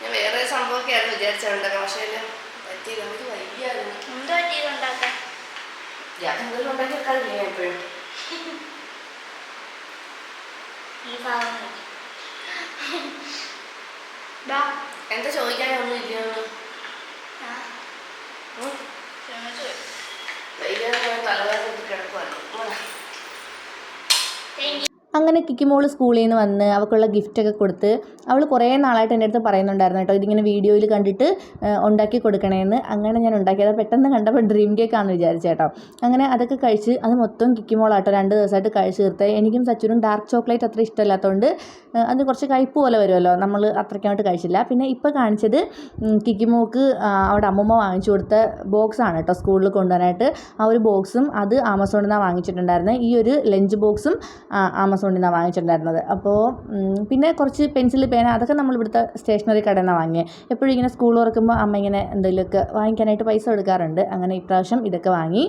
ഞാൻ വേറെ സംഭവമൊക്കെ ആയിരുന്നു വിചാരിച്ചുണ്ടാക്കാം പക്ഷേ എല്ലാം പറ്റിയില്ല. നമുക്ക് വൈകിയായിരുന്നു എന്താ പറ്റിയത് ഉണ്ടാക്കാൻ? ഞാൻ എന്തെങ്കിലും ഉണ്ടാക്കി വെക്കാറില്ല ഞാൻ എപ്പോഴും ഈ ഭാഗം. എന്താ ചോദിക്കാനൊന്നും ഇല്ലയൊന്നും. വൈകുന്നേരം തലവേദന കിടക്കുവാണ്. അങ്ങനെ കിക്കിമോൾ സ്കൂളിൽ നിന്ന് വന്ന് അവൾക്കുള്ള ഗിഫ്റ്റൊക്കെ കൊടുത്ത് അവൾ കുറേ നാളായിട്ട് എന്റെ അടുത്ത് പറയുന്നുണ്ടായിരുന്നു കേട്ടോ ഇതിങ്ങനെ വീഡിയോയിൽ കണ്ടിട്ട് ഉണ്ടാക്കി കൊടുക്കണേന്ന്. അങ്ങനെ ഞാൻ ഉണ്ടാക്കിയത്. പെട്ടെന്ന് കണ്ടപ്പോൾ ഡ്രീം കേക്കാണെന്ന് വിചാരിച്ചു കേട്ടോ. അങ്ങനെ അതൊക്കെ കഴിച്ച് അത് മൊത്തം കിക്കിമോളാട്ടോ രണ്ട് ദിവസമായിട്ട് കഴിച്ച് തീർത്ത്. എനിക്കും സച്ചുനും ഡാർക്ക് ചോക്ലേറ്റ് അത്ര ഇഷ്ടമില്ലാത്തതുകൊണ്ട് അത് കുറച്ച് കയ്പ്പ് പോലെ വരുമല്ലോ നമ്മൾ അത്രയ്ക്കായിട്ട് കഴിച്ചില്ല. പിന്നെ ഇപ്പോൾ കാണിച്ചത് കിക്കിമോക്ക് അവിടെ അമ്മമ്മ വാങ്ങിച്ചു കൊടുത്ത ബോക്സാണ് കേട്ടോ സ്കൂളിൽ കൊണ്ടുവരാനായിട്ട്. ആ ഒരു ബോക്സും അത് ആമസോണിൽ നിന്നാണ് വാങ്ങിച്ചിട്ടുണ്ടായിരുന്നത് ഈ ഒരു ലഞ്ച് ബോക്സും ആമസോണിൽ നിന്നാണ് വാങ്ങിച്ചിട്ടുണ്ടായിരുന്നത്. അപ്പോൾ പിന്നെ കുറച്ച് പെൻസിൽ പേന അതൊക്കെ നമ്മൾ ഇവിടുത്തെ സ്റ്റേഷനറി കടയിൽ നിന്നാണ് വാങ്ങിയത് എപ്പോഴും ഇങ്ങനെ സ്കൂൾ തുറക്കുമ്പോൾ അമ്മ ഇങ്ങനെ എന്തെങ്കിലുമൊക്കെ വാങ്ങിക്കാനായിട്ട് പൈസ കൊടുക്കാറുണ്ട് അങ്ങനെ ഇപ്രാവശ്യം ഇതൊക്കെ വാങ്ങി.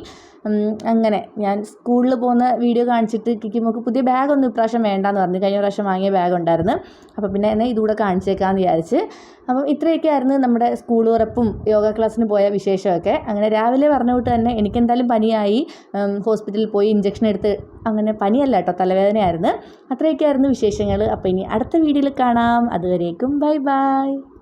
അങ്ങനെ ഞാൻ സ്കൂളിൽ പോകുന്ന വീഡിയോ കാണിച്ചിട്ട് കിക്കിമോക്ക് പുതിയ ബാഗൊന്നും ഇപ്രാവശ്യം വേണ്ടാന്ന് പറഞ്ഞു. കഴിഞ്ഞ പ്രാവശ്യം വാങ്ങിയ ബാഗ് ഉണ്ടായിരുന്നു അപ്പോൾ പിന്നെ എന്നെ ഇതുകൂടെ കാണിച്ചേക്കാമെന്ന് വിചാരിച്ച്. അപ്പം ഇത്രയൊക്കെ ആയിരുന്നു നമ്മുടെ സ്കൂൾ ഉറപ്പും യോഗ ക്ലാസ്സിന് പോയ വിശേഷമൊക്കെ. അങ്ങനെ രാവിലെ പറഞ്ഞ വിട്ട് തന്നെ എനിക്കെന്തായാലും പനിയായി. ഹോസ്പിറ്റലിൽ പോയി ഇഞ്ചക്ഷൻ എടുത്ത് അങ്ങനെ പനിയല്ല കേട്ടോ തലവേദനയായിരുന്നു. അത്രയൊക്കെ ആയിരുന്നു വിശേഷങ്ങൾ അപ്പോൾ ഇനി അടുത്ത വീഡിയോയിൽ കാണാം. അതുവരേക്കും ബൈ ബൈ.